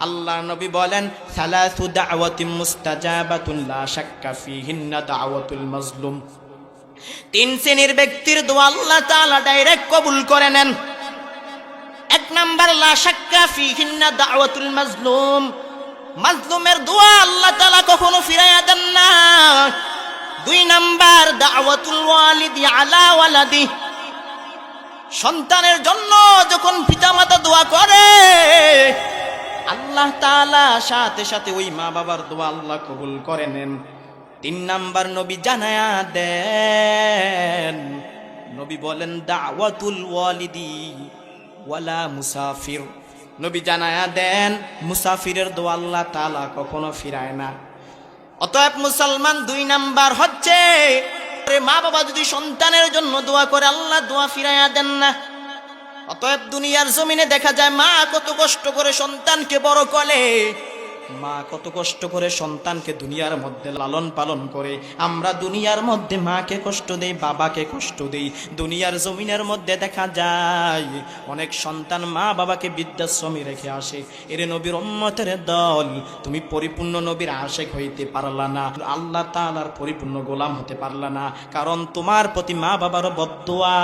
আল্লাহ নবী বলেন, সালাসু দাওয়াতিন মুস্তাজাবাতুন লা শাক্কা ফিহিন্না দাওয়াতুল মাজলুম। তিন শ্রেণির ব্যক্তির দোয়া আল্লাহ তাআলা ডাইরেক্ট কবুল করে নেন। এক নাম্বার, লা শাক্কা ফিহিন্না দাওয়াতুল মাজলুম। মাজলুমের দোয়া আল্লাহ তাআলা কখনো ফিরাইয়া দেন না। দুই নাম্বার, দাওয়াতুল ওয়ালিদি আলা ওয়ালাদি। সন্তানের জন্য যখন পিতামাতা দোয়া করে আল্লাহ তালা সাথে সাথে ওই মা বাবার দোয়া আল্লাহ কবুল করে নেন। তিন নাম্বার নবী জানায়া দেন, নবী বলেন, দাওয়াতুল ওয়ালিদি ওয়ালা মুসাফির। নবী জানায়া দেন, মুসাফিরের দোয়া আল্লাহ তাআলা কখনো ফিরায় না। অতএব মুসলমান দুই নাম্বার হচ্ছে মা বাবা যদি সন্তানের জন্য দোয়া করে, আল্লাহ দোয়া ফিরাইয়া দেন না। অতএব দুনিয়ার জমিনে দেখা যায় মা কত কষ্ট করে সন্তানকে বড় করে। মা কত কষ্ট করে সন্তানকে দুনিয়ার মধ্যে লালন পালন করে। আমরা দুনিয়ার মধ্যে মাকে কষ্ট দেই, বাবাকে কষ্ট দেই। দুনিয়ার জমিনের মধ্যে দেখা যায়, অনেক সন্তান মা বাবাকে বৃদ্ধাশ্রমে রেখে আসে। এর নবীর উম্মতের দল, তুমি পরিপূর্ণ নবীর আশেক হইতে পারলা না। আল্লাহ তাআলার পরিপূর্ণ গোলাম হতে পারলা না। কারণ তোমার প্রতি মা বাবার বদুয়া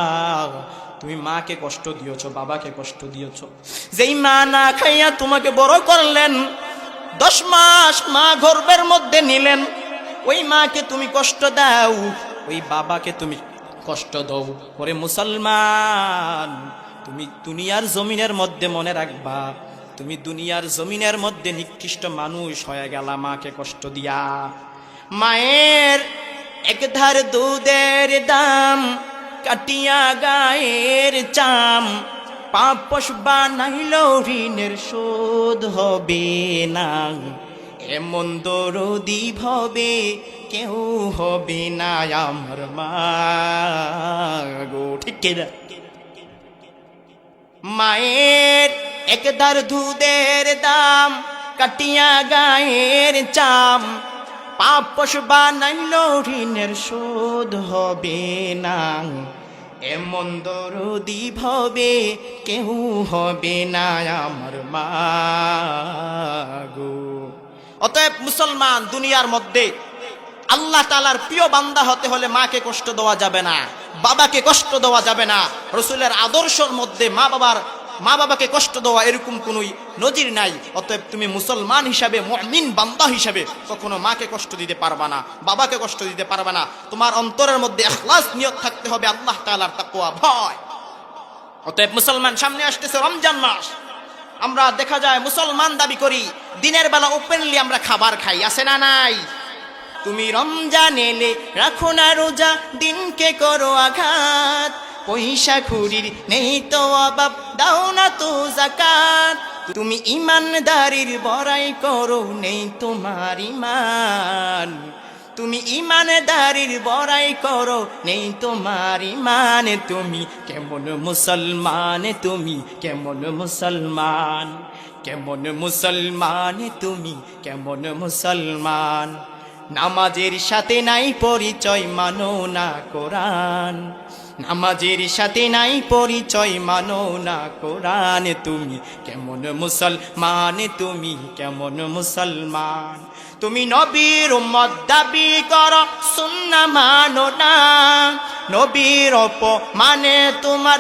তুমি মাকে কষ্ট দিয়েছ, বাবাকে কষ্ট দিয়েছ। যেই মা না খাইয়া তোমাকে বড় করলেন দশ মাস মা গর্ভের মধ্যে নিলেন, ওই মাকে তুমি কষ্ট দাও, ওই বাবাকে তুমি কষ্ট দাও। ওরে মুসলমান, তুমি দুনিয়ার জমিনের মধ্যে মনে রাখবা, তুমি দুনিয়ার জমিনের মধ্যে নিকৃষ্ট মানুষ হয়ে গেলা মাকে কষ্ট দিয়া। মায়ের একধার দুধের দাম, কাটিয়া গায়ের চাম পাপস বানাইল ঋণের শোধ হবে না এমন দরদি ভবে কেউ হবে না আমার মা গো। ঠিক কিনা? মায়ের একদার দুধের দাম, কাটিয়া গায়ের চাম। পাপস বানাইল ঋণের শোধ হবে না এমন দরদি ভবে, কেউ হবে না আমার মা গো। অতএব মুসলমান, দুনিয়ার মধ্যে আল্লাহ তালার প্রিয় বান্দা হতে হলে মাকে কষ্ট দেওয়া যাবে না, বাবাকে কষ্ট দেওয়া যাবে না। রসুলের আদর্শর মধ্যে মা বাবার মা বাবাকে কষ্ট দেওয়া এরকম কোন নজির নাই। অতএব তুমি মুসলমান হিসাবে, মমিন বান্দা হিসাবে কখনো মাকে কষ্ট দিতে পারবা না, বাবাকে কষ্ট দিতে পারবা না। তোমার অন্তরের মধ্যে এখলাস নিয়ত থাকতে হবে আল্লাহ তালার তাকুয়া ভয়। অতএব মুসলমান সামনে আসতেছে রমজান মাস। আমরা দেখা যায় মুসলমান দাবি করি, দিনের বেলা ওপেনলি আমরা খাবার খাই, আছে না নাই? তুমি রমজান এলে রাখো না রোজা, দিনকে করো আঘাত। পয়সা খুরির নেই তো অভাব, দাও না তো জাকাত। তুমি ইমানদারির বড়াই করো, নেই তোমার ইমান। তুমি ইমানদারির বড়াই করো, নেই তোমার ইমান। তুমি কেমন মুসলমান, তুমি কেমন মুসলমান। কেমন মুসলমান, তুমি কেমন মুসলমান। নামাজের সাথে নাই পরিচয়, মানো না কোরআন। নামাজের সাথে নাই পরিচয়, মানো না কোরআন তুমি। কেমন মুসলমান তুমি, কেমন মুসলমান? তুমি নবীর উম্মত দাবি কর, সুন্না মানো না। নবীর অপ মানে তোমার